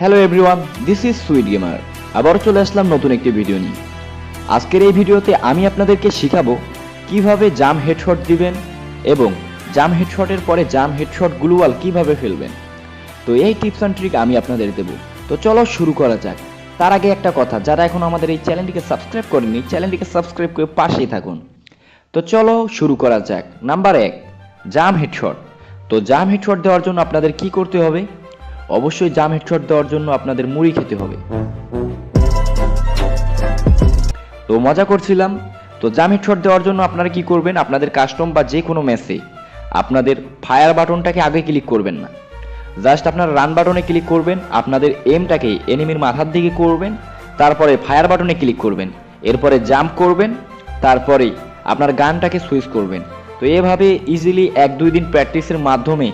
Hello everyone this is Sweet Gamer আবারও চলে আসলাম নতুন একটি ভিডিও নিয়ে। আজকের এই ভিডিওতে আমি আপনাদেরকে শেখাবো কীভাবে জাম হেডশট দিবেন এবং জাম হেডশটের পরে জাম হেডশট গ্লুয়াল কীভাবে ফেলবেন। তো এই টিপস অ্যান্ড ট্রিক আমি আপনাদের দেবো। তো চলো শুরু করা যাক। তার আগে একটা কথা, যারা এখন আমাদের এই চ্যানেলটিকে সাবস্ক্রাইব করেনি চ্যানেলটিকে সাবস্ক্রাইব করে পাশেই থাকুন। তো চলো শুরু করা যাক। নাম্বার এক জাম হেডশট তো জাম হেডশট দেওয়ার জন্য আপনাদের কি করতে হবে? অবশ্যই জাম হেডশট দেওয়ার জন্য আপনাদের মুড়ি খেতে হবে। তো মজা করছিলাম। তো জাম হেডশট দেওয়ার জন্য আপনারা কি করবেন? আপনাদের কাস্টম বা যে কোনো ম্যাচে আপনাদের ফায়ার বাটনটাকে আগে ক্লিক করবেন না। জাস্ট আপনার রান বাটনে ক্লিক করবেন, আপনাদের এমটাকে এনিমির মাথার দিকে করবেন, তারপরে ফায়ার বাটনে ক্লিক করবেন, এরপরে জাম্প করবেন, তারপরে আপনার গানটাকে সুইচ করবেন। তো এভাবে ইজিলি এক দুই দিন প্র্যাকটিসের মাধ্যমে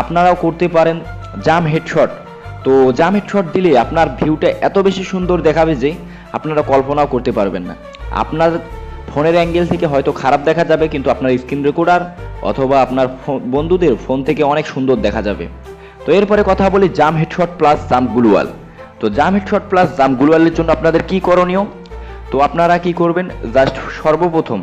আপনারাও করতে পারেন জাম হেডশট তো জাম হেডশট দিলে আপনার ভিউটা এত বেশি সুন্দর দেখাবে যে আপনারা কল্পনাও করতে পারবেন না। আপনার ফোনের অ্যাঙ্গেল থেকে হয়তো খারাপ দেখা যাবে, কিন্তু আপনার স্ক্রিন রেকর্ডার অথবা আপনার বন্ধুদের ফোন থেকে অনেক সুন্দর দেখা যাবে। তো এরপরে কথা বলি জাম হেডশট প্লাস জাম গ্লুয়াল তো জাম হেডশট প্লাস জাম গ্লুয়ালের জন্য আপনাদের কি করণীয়? তো আপনারা কি করবেন? জাস্ট সর্বপ্রথম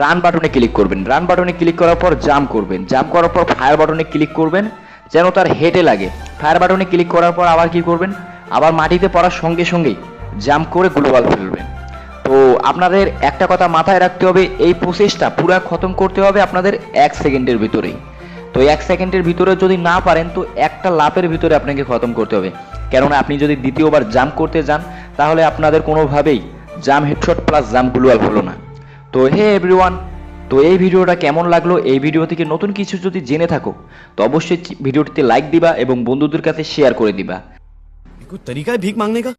রান বাটনে ক্লিক করবেন। রান বাটনে ক্লিক করার পর জাম করবেন। জাম করার পর ফায়ার বাটনে ক্লিক করবেন। যেন তার হেডে লাগে। ফায়ার বাটনে ক্লিক করার পর আবার কি করবেন? আবার মাটিতে পড়ার সঙ্গে সঙ্গেই জাম্প করে গ্লোবাল ফেলবেন। তো আপনাদের একটা কথা মাথায় রাখতে হবে, এই প্রসেসটা পুরো খতম করতে হবে আপনাদের এক সেকেন্ডের ভিতরেই। তো এক সেকেন্ডের ভিতরে যদি না পারেন, তো একটা লাপের ভিতরে আপনাকে খতম করতে হবে। কেননা আপনি যদি দ্বিতীয়বার জাম্প করতে যান, তাহলে আপনাদের কোনোভাবেই জাম হেডশট প্লাস জাম গ্লুয়াল হলো না। তো হে এভরিওয়ান তো এই ভিডিওটা কেমন লাগল? এই ভিডিও থেকে নতুন কিছু যদি জেনে থাকো, তো অবশ্যই ভিডিওটিতে লাইক দিবা এবং বন্ধুদের কাছে শেয়ার করে দিবা। তরিকা ভিক মাংনে কা?